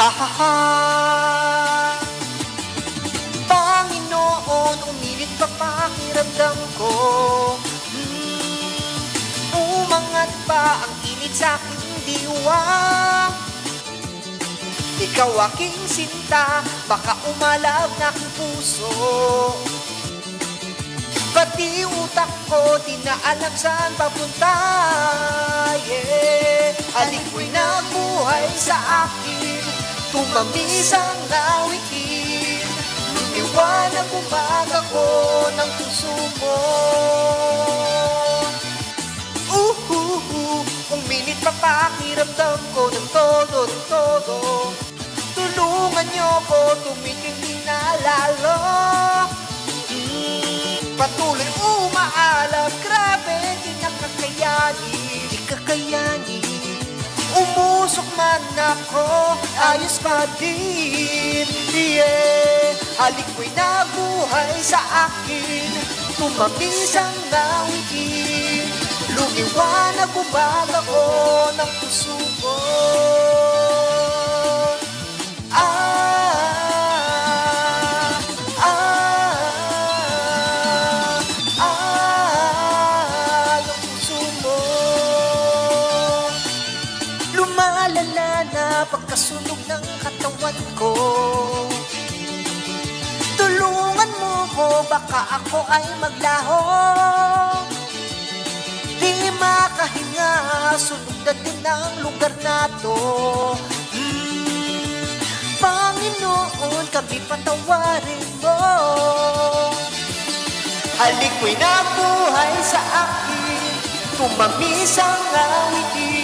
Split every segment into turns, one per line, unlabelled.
Ahaha Panginoon, umilit pa pakiramdam ko. Hmm, Umangat pa ang init sa aking diwa. Ikaw aking sinta, baka umalab na aking puso. Pati utak ko, di na alam saan papunta. Yeah. Aliko'y nabuhay sa akin Tumamis ang nawitin Lumiwanag umaga ko ng puso mo. Uhuhu, uminit pa pakiramdam ko ng todo, ng todo. Tulungan niyo ko, tumitingin na lalo. Mm, Patuloy umaalab, grabe, Umusok man ako, ayos pa din. Yeah, halik ko'y nabuhay sa akin. Tumamis ang nawitin. Lumiwanag umaga ko ng puso ko pagkasunog ng katawan ko. Tulungan mo ko, baka ako ay maglaho. Di makahinga, sunog na din ang lugar na to. Hmm, Panginoon, kami patawarin mo. Halik ko'y nabuhay sa akin Tumamis ang awitin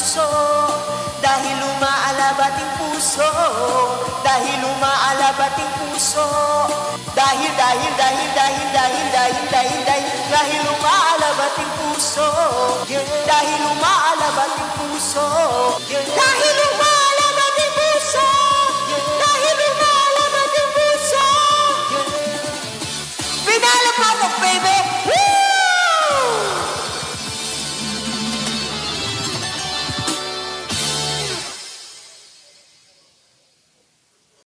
puso Dahil umaalab ating puso Dahil umaalab ating puso Dahil, dahil, dahil, dahil, dahil, dahil, dahil, dahil Dahil umaalab ating puso Dahil umaalab ating puso Dahil